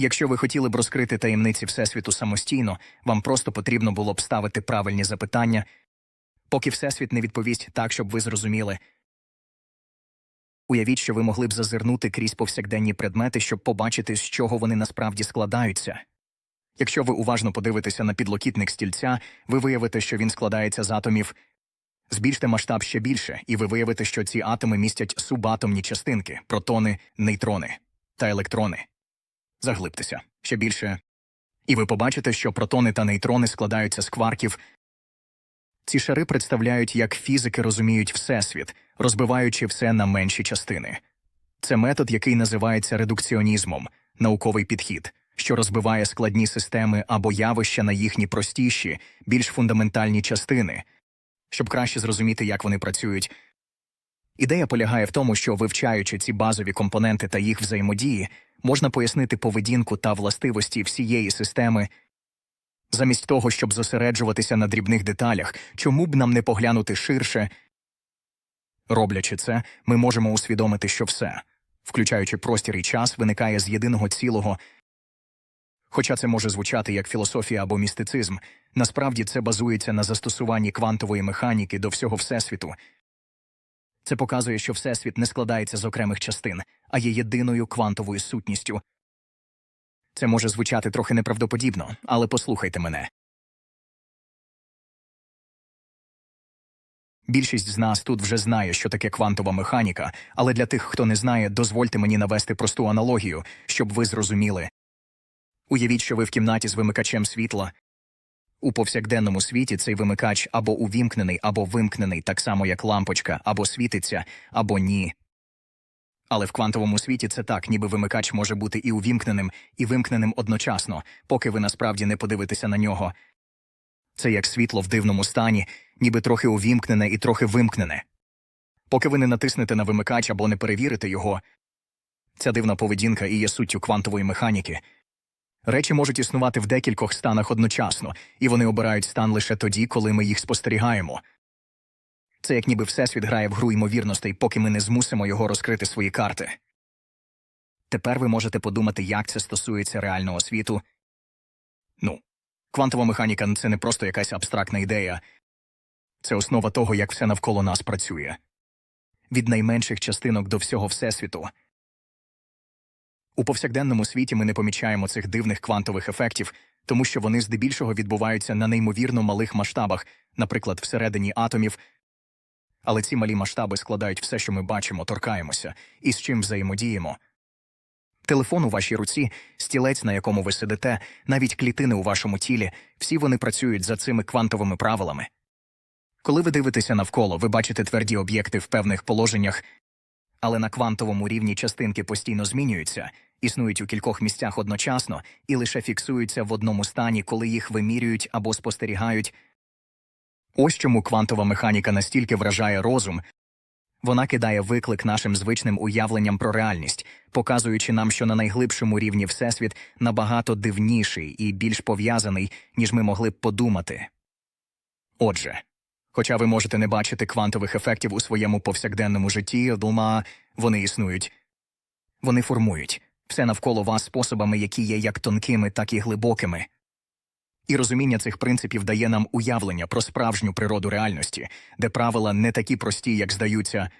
Якщо ви хотіли б розкрити таємниці Всесвіту самостійно, вам просто потрібно було б ставити правильні запитання, поки Всесвіт не відповість так, щоб ви зрозуміли. Уявіть, що ви могли б зазирнути крізь повсякденні предмети, щоб побачити, з чого вони насправді складаються. Якщо ви уважно подивитеся на підлокітник стільця, ви виявите, що він складається з атомів. Збільште масштаб ще більше, і ви виявите, що ці атоми містять субатомні частинки протони, нейтрони та електрони. Заглибтеся ще більше. І ви побачите, що протони та нейтрони складаються з кварків. Ці шари представляють, як фізики розуміють Всесвіт, розбиваючи все на менші частини. Це метод, який називається редукціонізмом, науковий підхід, що розбиває складні системи або явища на їхні простіші, більш фундаментальні частини, щоб краще зрозуміти, як вони працюють. Ідея полягає в тому, що вивчаючи ці базові компоненти та їх взаємодії, можна пояснити поведінку та властивості всієї системи. Замість того, щоб зосереджуватися на дрібних деталях, чому б нам не поглянути ширше? Роблячи це, ми можемо усвідомити, що все, включаючи простір і час, виникає з єдиного цілого. Хоча це може звучати як філософія або містицизм, насправді це базується на застосуванні квантової механіки до всього Всесвіту. Це показує, що Всесвіт не складається з окремих частин, а є єдиною квантовою сутністю. Це може звучати трохи неправдоподібно, але послухайте мене. Більшість з нас тут вже знає, що таке квантова механіка, але для тих, хто не знає, дозвольте мені навести просту аналогію, щоб ви зрозуміли. Уявіть, що ви в кімнаті з вимикачем світла. У повсякденному світі цей вимикач або увімкнений, або вимкнений, так само як лампочка, або світиться, або ні. Але в квантовому світі це так, ніби вимикач може бути і увімкненим, і вимкненим одночасно, поки ви насправді не подивитеся на нього. Це як світло в дивному стані, ніби трохи увімкнене і трохи вимкнене. Поки ви не натиснете на вимикач або не перевірите його. Ця дивна поведінка і є суттю квантової механіки. Речі можуть існувати в декількох станах одночасно, і вони обирають стан лише тоді, коли ми їх спостерігаємо. Це як ніби Всесвіт грає в гру ймовірностей, поки ми не змусимо його розкрити свої карти. Тепер ви можете подумати, як це стосується реального світу. Ну, квантова механіка це не просто якась абстрактна ідея, це основа того, як все навколо нас працює. Від найменших частинок до всього Всесвіту. У повсякденному світі ми не помічаємо цих дивних квантових ефектів, тому що вони здебільшого відбуваються на неймовірно малих масштабах, наприклад, всередині атомів. Але ці малі масштаби складають все, що ми бачимо, торкаємося, і з чим взаємодіємо. Телефон у вашій руці, стілець, на якому ви сидите, навіть клітини у вашому тілі, всі вони працюють за цими квантовими правилами. Коли ви дивитеся навколо, ви бачите тверді об'єкти в певних положеннях, але на квантовому рівні частинки постійно змінюються, існують у кількох місцях одночасно і лише фіксуються в одному стані, коли їх вимірюють або спостерігають. Ось чому квантова механіка настільки вражає розум. Вона кидає виклик нашим звичним уявленням про реальність, показуючи нам, що на найглибшому рівні Всесвіт набагато дивніший і більш пов'язаний, ніж ми могли б подумати. Отже, хоча ви можете не бачити квантових ефектів у своєму повсякденному житті, дома вони існують. Вони формують все навколо вас способами, які є як тонкими, так і глибокими. І розуміння цих принципів дає нам уявлення про справжню природу реальності, де правила не такі прості, як здаються.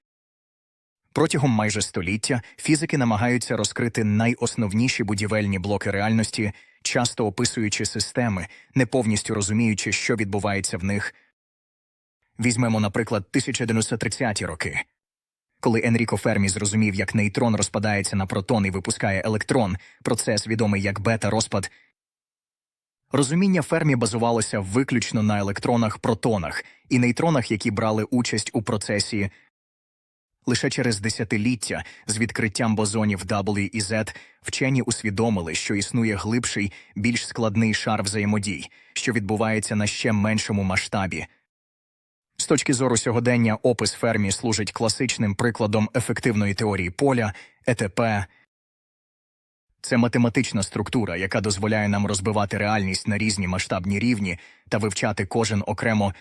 Протягом майже століття фізики намагаються розкрити найосновніші будівельні блоки реальності, часто описуючи системи, не повністю розуміючи, що відбувається в них. Візьмемо, наприклад, 1930-ті роки. Коли Енріко Фермі зрозумів, як нейтрон розпадається на протон і випускає електрон, процес відомий як бета-розпад, Розуміння Фермі базувалося виключно на електронах, протонах і нейтронах, які брали участь у процесі. Лише через десятиліття з відкриттям бозонів W і Z вчені усвідомили, що існує глибший, більш складний шар взаємодій, що відбувається на ще меншому масштабі. Точки зору сьогодення опис Фермі служить класичним прикладом ефективної теорії поля, ЕТП, це математична структура, яка дозволяє нам розбивати реальність на різні масштабні рівні та вивчати кожен окремо.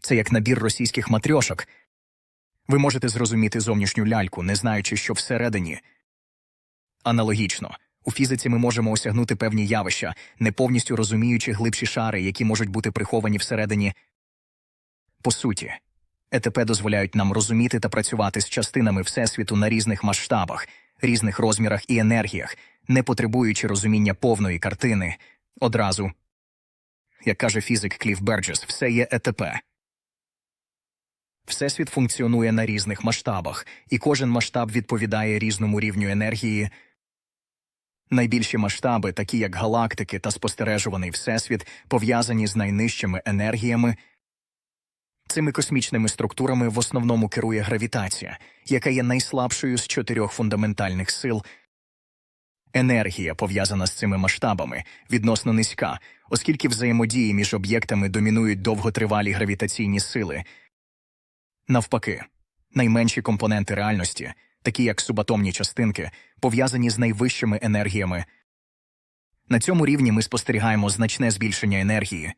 Це як набір російських матрьошок. Ви можете зрозуміти зовнішню ляльку, не знаючи, що всередині. Аналогічно, У фізиці ми можемо осягнути певні явища, не повністю розуміючи глибші шари, які можуть бути приховані всередині. По суті, ЕТП дозволяють нам розуміти та працювати з частинами Всесвіту на різних масштабах, різних розмірах і енергіях, не потребуючи розуміння повної картини. Одразу, як каже фізик Кліф Берджес, все є ЕТП. Всесвіт функціонує на різних масштабах, і кожен масштаб відповідає різному рівню енергії. Найбільші масштаби, такі як галактики та спостережуваний всесвіт, пов'язані з найнижчими енергіями. Цими космічними структурами в основному керує гравітація, яка є найслабшою з чотирьох фундаментальних сил. Енергія, пов'язана з цими масштабами, відносно низька, оскільки взаємодії між об'єктами домінують довготривалі гравітаційні сили. Навпаки, найменші компоненти реальності, такі як субатомні частинки, пов'язані з найвищими енергіями. На цьому рівні ми спостерігаємо значне збільшення енергії.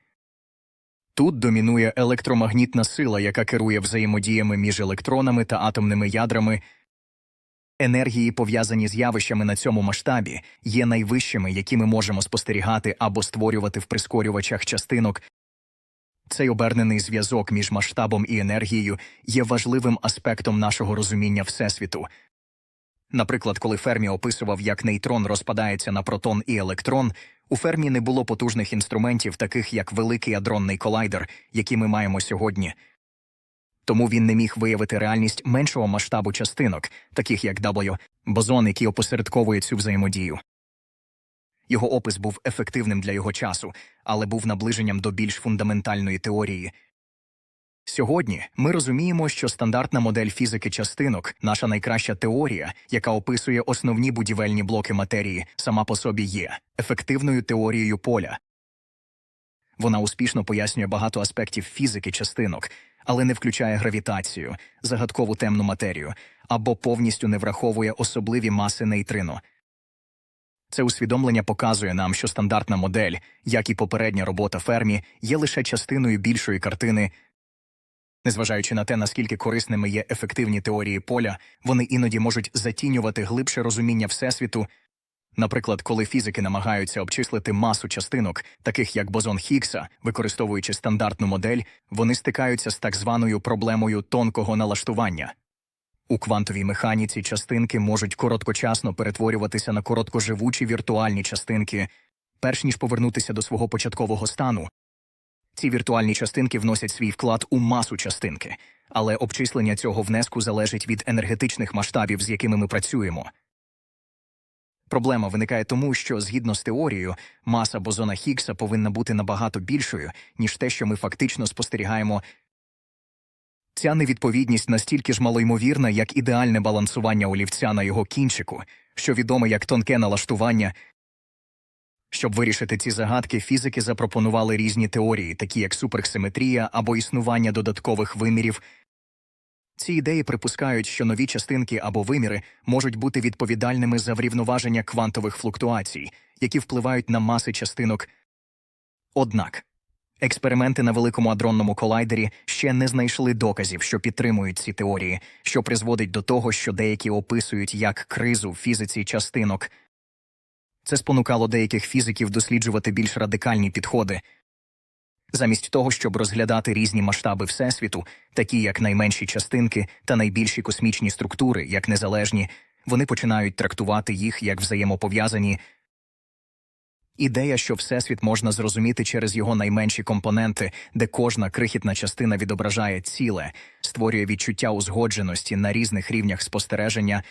Тут домінує електромагнітна сила, яка керує взаємодіями між електронами та атомними ядрами. Енергії, пов'язані з явищами на цьому масштабі, є найвищими, які ми можемо спостерігати або створювати в прискорювачах частинок. Цей обернений зв'язок між масштабом і енергією є важливим аспектом нашого розуміння Всесвіту. Наприклад, коли Фермі описував, як нейтрон розпадається на протон і електрон, у Фермі не було потужних інструментів, таких як великий адронний колайдер, які ми маємо сьогодні. Тому він не міг виявити реальність меншого масштабу частинок, таких як W, бозон, який опосередковує цю взаємодію. Його опис був ефективним для його часу, але був наближенням до більш фундаментальної теорії. Сьогодні ми розуміємо, що стандартна модель фізики частинок, наша найкраща теорія, яка описує основні будівельні блоки матерії, сама по собі є ефективною теорією поля. Вона успішно пояснює багато аспектів фізики частинок, але не включає гравітацію, загадкову темну матерію або повністю не враховує особливі маси нейтрино. Це усвідомлення показує нам, що стандартна модель, як і попередня робота фермі, є лише частиною більшої картини. Незважаючи на те, наскільки корисними є ефективні теорії поля, вони іноді можуть затінювати глибше розуміння Всесвіту. Наприклад, коли фізики намагаються обчислити масу частинок, таких як бозон Хіггса, використовуючи стандартну модель, вони стикаються з так званою проблемою тонкого налаштування. У квантовій механіці частинки можуть короткочасно перетворюватися на короткоживучі віртуальні частинки, перш ніж повернутися до свого початкового стану. Ці віртуальні частинки вносять свій вклад у масу частинки, але обчислення цього внеску залежить від енергетичних масштабів, з якими ми працюємо. Проблема виникає тому, що згідно з теорією, маса бозона Хіггса повинна бути набагато більшою, ніж те, що ми фактично спостерігаємо. Ця невідповідність настільки ж малоймовірна, як ідеальне балансування олівця на його кінчику, що відоме як тонке налаштування. Щоб вирішити ці загадки, фізики запропонували різні теорії, такі як суперсиметрія або існування додаткових вимірів. Ці ідеї припускають, що нові частинки або виміри можуть бути відповідальними за врівноваження квантових флуктуацій, які впливають на маси частинок. Однак експерименти на великому адронному колайдері ще не знайшли доказів, що підтримують ці теорії, що призводить до того, що деякі описують як кризу в фізиці частинок. Це спонукало деяких фізиків досліджувати більш радикальні підходи. Замість того, щоб розглядати різні масштаби Всесвіту, такі як найменші частинки та найбільші космічні структури, як незалежні, вони починають трактувати їх як взаємопов'язані. Ідея, що Всесвіт можна зрозуміти через його найменші компоненти, де кожна крихітна частина відображає ціле, створює відчуття узгодженості на різних рівнях спостереження.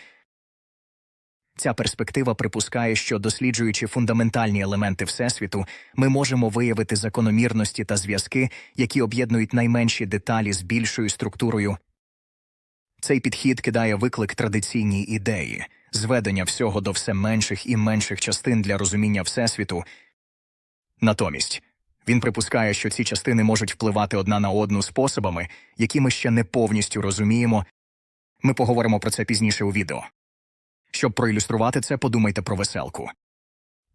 Ця перспектива припускає, що, досліджуючи фундаментальні елементи Всесвіту, ми можемо виявити закономірності та зв'язки, які об'єднують найменші деталі з більшою структурою. Цей підхід кидає виклик традиційній ідеї зведення всього до все менших і менших частин для розуміння Всесвіту. Натомість він припускає, що ці частини можуть впливати одна на одну способами, які ми ще не повністю розуміємо. Ми поговоримо про це пізніше у відео. Щоб проілюструвати це, подумайте про веселку.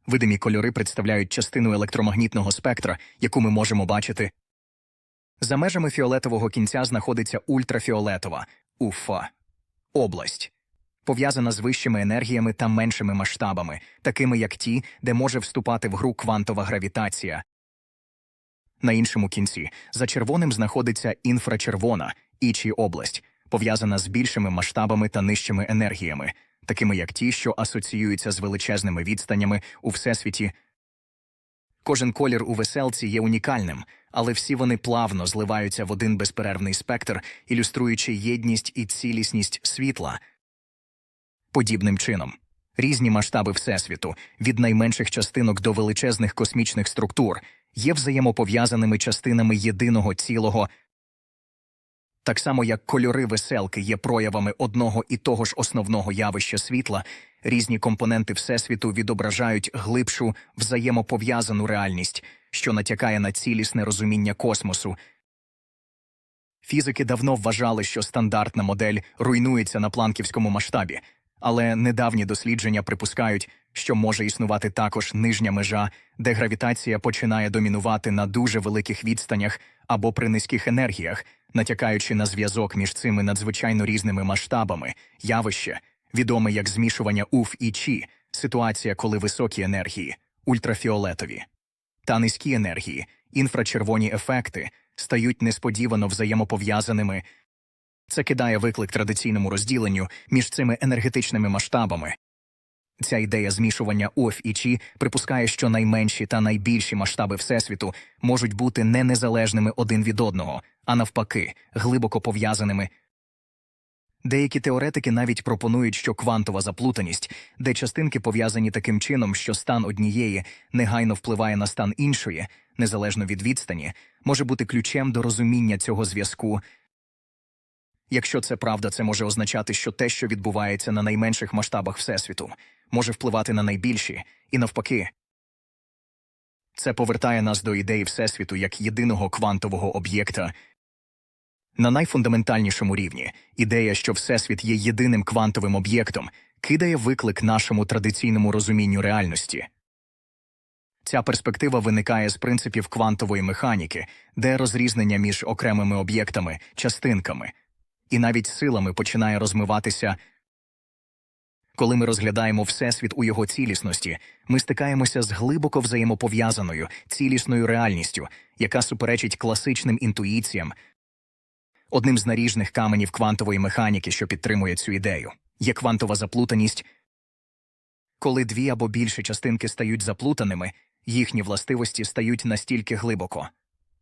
Видимі кольори представляють частину електромагнітного спектра, яку ми можемо бачити. За межами фіолетового кінця знаходиться ультрафіолетова УФА область. пов'язана з вищими енергіями та меншими масштабами, такими як ті, де може вступати в гру квантова гравітація. На іншому кінці за червоним знаходиться інфрачервона ічі область, пов'язана з більшими масштабами та нижчими енергіями, такими як ті, що асоціюються з величезними відстанями у всесвіті. Кожен колір у веселці є унікальним, але всі вони плавно зливаються в один безперервний спектр, ілюструючи єдність і цілісність світла. Подібним чином, різні масштаби Всесвіту, від найменших частинок до величезних космічних структур, є взаємопов'язаними частинами єдиного цілого, так само як кольори веселки є проявами одного і того ж основного явища світла, різні компоненти Всесвіту відображають глибшу взаємопов'язану реальність, що натякає на цілісне розуміння космосу. Фізики давно вважали, що стандартна модель руйнується на планківському масштабі, але недавні дослідження припускають, що може існувати також нижня межа, де гравітація починає домінувати на дуже великих відстанях або при низьких енергіях, натякаючи на зв'язок між цими надзвичайно різними масштабами, явище, відоме як змішування УФ і ЧІ, ситуація, коли високі енергії, ультрафіолетові, та низькі енергії, інфрачервоні ефекти стають несподівано взаємопов'язаними. Це кидає виклик традиційному розділенню між цими енергетичними масштабами. Ця ідея змішування ОФ і ЧІ припускає, що найменші та найбільші масштаби Всесвіту можуть бути не незалежними один від одного, а навпаки, глибоко пов'язаними. Деякі теоретики навіть пропонують, що квантова заплутаність, де частинки пов'язані таким чином, що стан однієї негайно впливає на стан іншої, незалежно від відстані, може бути ключем до розуміння цього зв'язку. Якщо це правда, це може означати, що те, що відбувається на найменших масштабах Всесвіту, може впливати на найбільші, і навпаки. Це повертає нас до ідеї Всесвіту як єдиного квантового об'єкта. На найфундаментальнішому рівні ідея, що Всесвіт є єдиним квантовим об'єктом, кидає виклик нашому традиційному розумінню реальності. Ця перспектива виникає з принципів квантової механіки, де розрізнення між окремими об'єктами, частинками і навіть силами починає розмиватися. Коли ми розглядаємо Всесвіт у його цілісності, ми стикаємося з глибоко взаємопов'язаною цілісною реальністю, яка суперечить класичним інтуїціям. Одним з наріжних каменів квантової механіки, що підтримує цю ідею, є квантова заплутаність. Коли дві або більше частинки стають заплутаними, їхні властивості стають настільки глибоко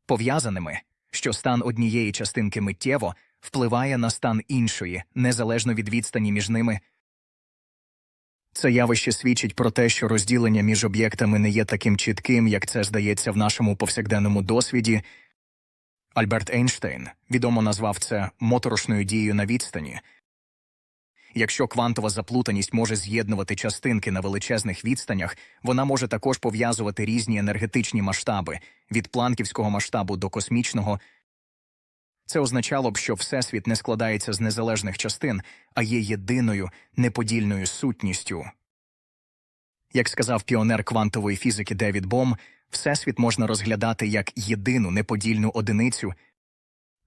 пов'язаними, що стан однієї частинки миттєво впливає на стан іншої, незалежно від відстані між ними. Це явище свідчить про те, що розділення між об'єктами не є таким чітким, як це здається в нашому повсякденному досвіді. Альберт Ейнштейн відомо назвав це моторошною дією на відстані. Якщо квантова заплутаність може з'єднувати частинки на величезних відстанях, вона може також пов'язувати різні енергетичні масштаби від планківського масштабу до космічного. Це означало б, що Всесвіт не складається з незалежних частин, а є єдиною неподільною сутністю. Як сказав піонер квантової фізики Девід Бом, Всесвіт можна розглядати як єдину неподільну одиницю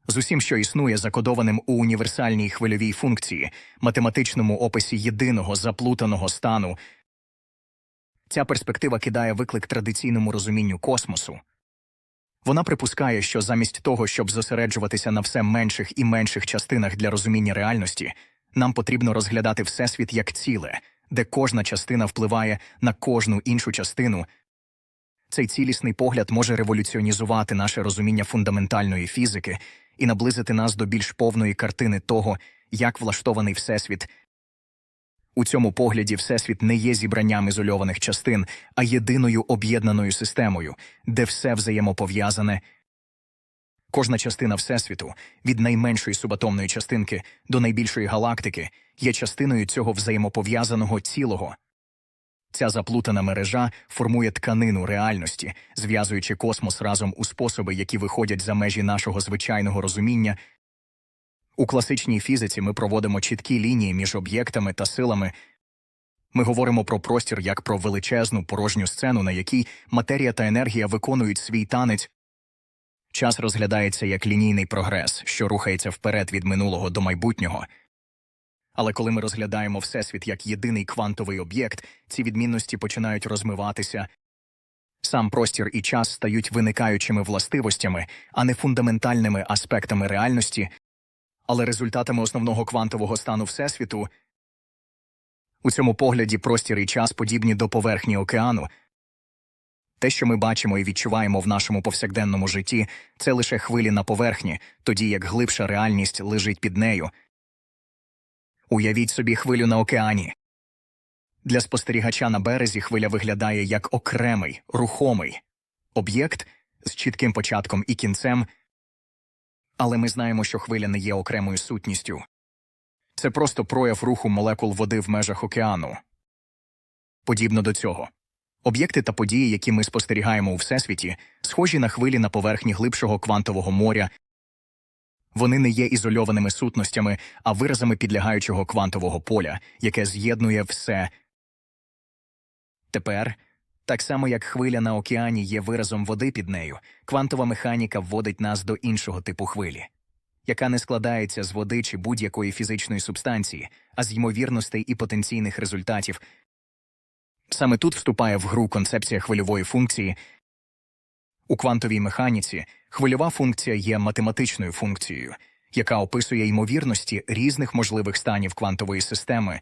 з усім, що існує закодованим у універсальній хвильовій функції, математичному описі єдиного заплутаного стану. Ця перспектива кидає виклик традиційному розумінню космосу. Вона припускає, що замість того, щоб зосереджуватися на все менших і менших частинах для розуміння реальності, нам потрібно розглядати Всесвіт як ціле, де кожна частина впливає на кожну іншу частину. Цей цілісний погляд може революціонізувати наше розуміння фундаментальної фізики і наблизити нас до більш повної картини того, як влаштований Всесвіт. У цьому погляді Всесвіт не є зібранням ізольованих частин, а єдиною об'єднаною системою, де все взаємопов'язане. Кожна частина Всесвіту, від найменшої субатомної частинки до найбільшої галактики, є частиною цього взаємопов'язаного цілого. Ця заплутана мережа формує тканину реальності, зв'язуючи космос разом у способи, які виходять за межі нашого звичайного розуміння. У класичній фізиці ми проводимо чіткі лінії між об'єктами та силами. Ми говоримо про простір як про величезну порожню сцену, на якій матерія та енергія виконують свій танець. Час розглядається як лінійний прогрес, що рухається вперед від минулого до майбутнього. Але коли ми розглядаємо Всесвіт як єдиний квантовий об'єкт, ці відмінності починають розмиватися. Сам простір і час стають виникаючими властивостями, а не фундаментальними аспектами реальності, але результатами основного квантового стану Всесвіту. У цьому погляді простір і час подібні до поверхні океану. Те, що ми бачимо і відчуваємо в нашому повсякденному житті, це лише хвилі на поверхні, тоді як глибша реальність лежить під нею. Уявіть собі хвилю на океані. Для спостерігача на березі хвиля виглядає як окремий, рухомий об'єкт з чітким початком і кінцем, але ми знаємо, що хвиля не є окремою сутністю. Це просто прояв руху молекул води в межах океану. Подібно до цього. Об'єкти та події, які ми спостерігаємо у Всесвіті, схожі на хвилі на поверхні глибшого квантового моря. Вони не є ізольованими сутностями, а виразами підлягаючого квантового поля, яке з'єднує все. Тепер, так само як хвиля на океані є виразом води під нею, квантова механіка вводить нас до іншого типу хвилі, яка не складається з води чи будь-якої фізичної субстанції, а з ймовірностей і потенційних результатів. Саме тут вступає в гру концепція хвильової функції. У квантовій механіці хвильова функція є математичною функцією, яка описує ймовірності різних можливих станів квантової системи.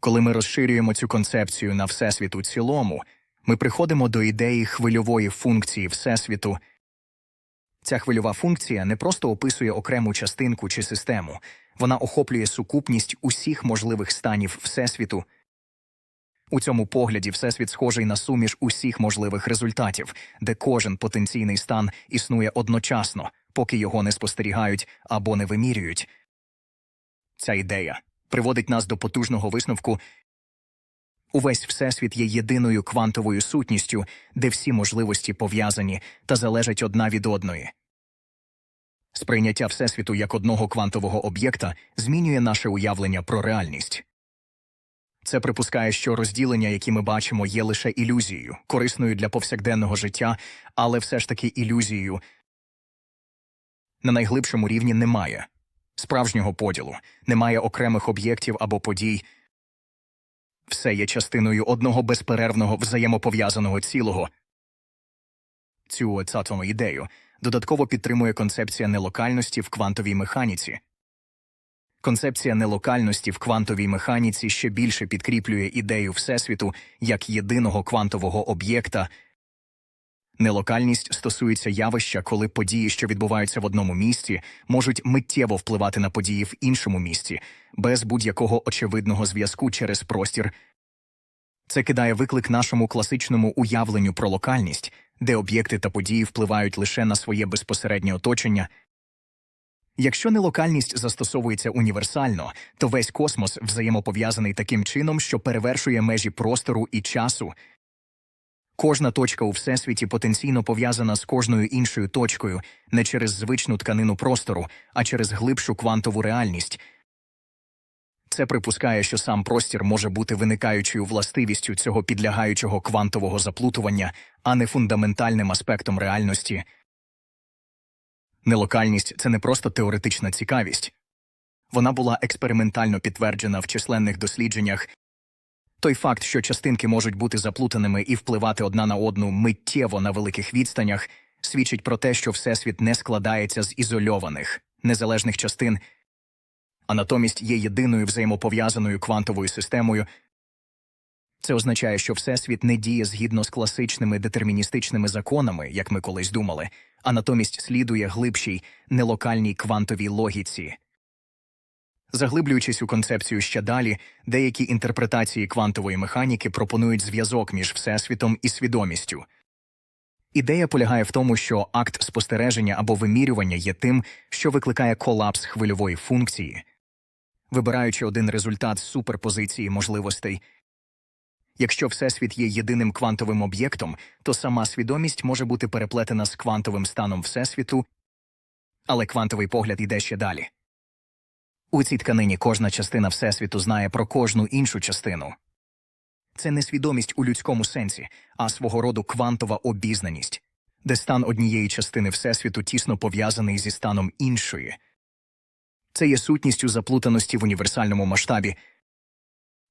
Коли ми розширюємо цю концепцію на Всесвіт у цілому, ми приходимо до ідеї хвильової функції Всесвіту. Ця хвильова функція не просто описує окрему частинку чи систему, вона охоплює сукупність усіх можливих станів Всесвіту. У цьому погляді Всесвіт схожий на суміш усіх можливих результатів, де кожен потенційний стан існує одночасно, поки його не спостерігають або не вимірюють. Ця ідея приводить нас до потужного висновку. Увесь Всесвіт є єдиною квантовою сутністю, де всі можливості пов'язані та залежать одна від одної. Сприйняття Всесвіту як одного квантового об'єкта змінює наше уявлення про реальність. Це припускає, що розділення, які ми бачимо, є лише ілюзією, корисною для повсякденного життя, але все ж таки ілюзією. На найглибшому рівні немає справжнього поділу, немає окремих об'єктів або подій. Все є частиною одного безперервного взаємопов'язаного цілого. Цю цатому ідею додатково підтримує концепція нелокальності в квантовій механіці. Концепція нелокальності в квантовій механіці ще більше підкріплює ідею Всесвіту як єдиного квантового об'єкта. Нелокальність стосується явища, коли події, що відбуваються в одному місці, можуть миттєво впливати на події в іншому місці, без будь-якого очевидного зв'язку через простір. Це кидає виклик нашому класичному уявленню про локальність, де об'єкти та події впливають лише на своє безпосереднє оточення. Якщо нелокальність застосовується універсально, то весь космос взаємопов'язаний таким чином, що перевершує межі простору і часу. Кожна точка у всесвіті потенційно пов'язана з кожною іншою точкою не через звичну тканину простору, а через глибшу квантову реальність. Це припускає, що сам простір може бути виникаючою властивістю цього підлягаючого квантового заплутування, а не фундаментальним аспектом реальності. Нелокальність це не просто теоретична цікавість. Вона була експериментально підтверджена в численних дослідженнях. Той факт, що частинки можуть бути заплутаними і впливати одна на одну миттєво на великих відстанях, свідчить про те, що Всесвіт не складається з ізольованих, незалежних частин, а натомість є єдиною взаємопов'язаною квантовою системою. Це означає, що Всесвіт не діє згідно з класичними детерміністичними законами, як ми колись думали, а натомість слідує глибшій, нелокальній квантовій логіці. Заглиблюючись у концепцію ще далі, деякі інтерпретації квантової механіки пропонують зв'язок між Всесвітом і свідомістю. Ідея полягає в тому, що акт спостереження або вимірювання є тим, що викликає колапс хвильової функції. Вибираючи один результат з суперпозиції можливостей, якщо Всесвіт є єдиним квантовим об'єктом, то сама свідомість може бути переплетена з квантовим станом Всесвіту, але квантовий погляд йде ще далі. У цій тканині кожна частина Всесвіту знає про кожну іншу частину. Це не свідомість у людському сенсі, а свого роду квантова обізнаність, де стан однієї частини Всесвіту тісно пов'язаний зі станом іншої. Це є сутністю заплутаності в універсальному масштабі.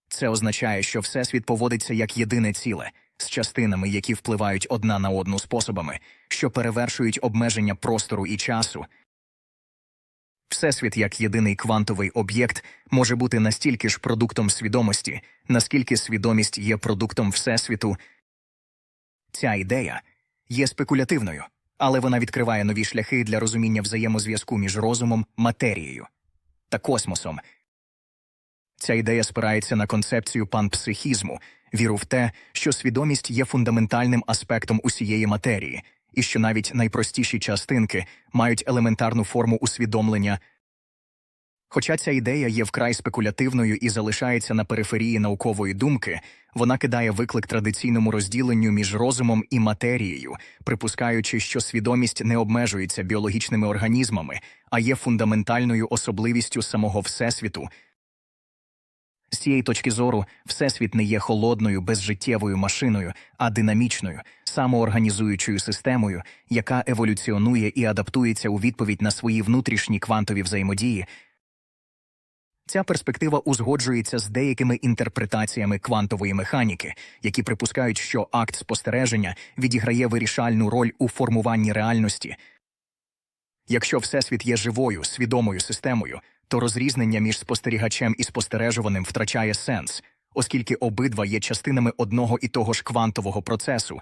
Це означає, що Всесвіт поводиться як єдине ціле, з частинами, які впливають одна на одну способами, що перевершують обмеження простору і часу. Всесвіт як єдиний квантовий об'єкт може бути настільки ж продуктом свідомості, наскільки свідомість є продуктом Всесвіту. Ця ідея є спекулятивною, але вона відкриває нові шляхи для розуміння взаємозв'язку між розумом, матерією та космосом. Ця ідея спирається на концепцію панпсихізму, віру в те, що свідомість є фундаментальним аспектом усієї матерії, і що навіть найпростіші частинки мають елементарну форму усвідомлення. Хоча ця ідея є вкрай спекулятивною і залишається на периферії наукової думки, вона кидає виклик традиційному розділенню між розумом і матерією, припускаючи, що свідомість не обмежується біологічними організмами, а є фундаментальною особливістю самого Всесвіту. Цієї точки зору, Всесвіт не є холодною, безжиттєвою машиною, а динамічною, самоорганізуючою системою, яка еволюціонує і адаптується у відповідь на свої внутрішні квантові взаємодії. Ця перспектива узгоджується з деякими інтерпретаціями квантової механіки, які припускають, що акт спостереження відіграє вирішальну роль у формуванні реальності. Якщо Всесвіт є живою, свідомою системою, то розрізнення між спостерігачем і спостережуваним втрачає сенс, оскільки обидва є частинами одного і того ж квантового процесу.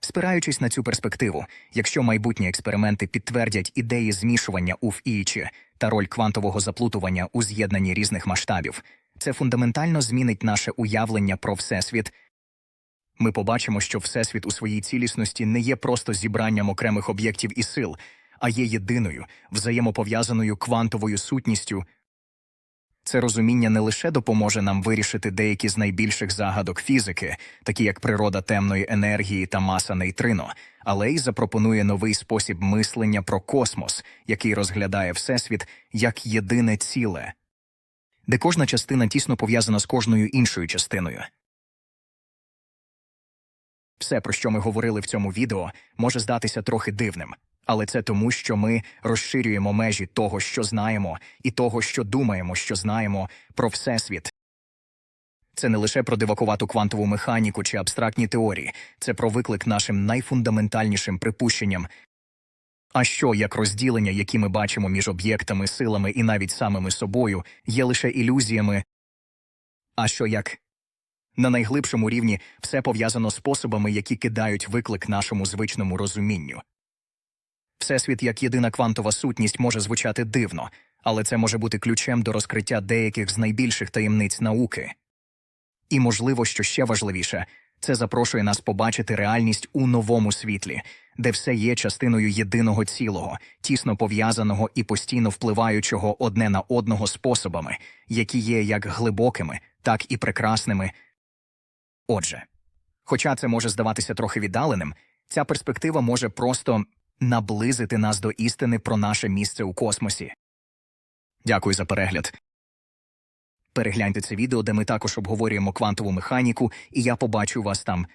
Спираючись на цю перспективу, якщо майбутні експерименти підтвердять ідеї змішування УФІЧі та роль квантового заплутування у з'єднанні різних масштабів, це фундаментально змінить наше уявлення про Всесвіт. Ми побачимо, що Всесвіт у своїй цілісності не є просто зібранням окремих об'єктів і сил, а є єдиною, взаємопов'язаною квантовою сутністю. Це розуміння не лише допоможе нам вирішити деякі з найбільших загадок фізики, такі як природа темної енергії та маса нейтрино, але й запропонує новий спосіб мислення про космос, який розглядає Всесвіт як єдине ціле, де кожна частина тісно пов'язана з кожною іншою частиною. Все, про що ми говорили в цьому відео, може здатися трохи дивним, але це тому, що ми розширюємо межі того, що знаємо, і того, що думаємо, що знаємо про Всесвіт. Це не лише про дивакувату квантову механіку чи абстрактні теорії, це про виклик нашим найфундаментальнішим припущенням. А що як розділення, які ми бачимо між об'єктами, силами і навіть самими собою, є лише ілюзіями? А що як на найглибшому рівні все пов'язано способами, які кидають виклик нашому звичному розумінню. Всесвіт як єдина квантова сутність може звучати дивно, але це може бути ключем до розкриття деяких з найбільших таємниць науки. І, можливо, що ще важливіше, це запрошує нас побачити реальність у новому світлі, де все є частиною єдиного цілого, тісно пов'язаного і постійно впливаючого одне на одного способами, які є як глибокими, так і прекрасними. Отже, хоча це може здаватися трохи віддаленим, ця перспектива може просто наблизити нас до істини про наше місце у космосі. Дякую за перегляд. Перегляньте це відео, де ми також обговорюємо квантову механіку, і я побачу вас там.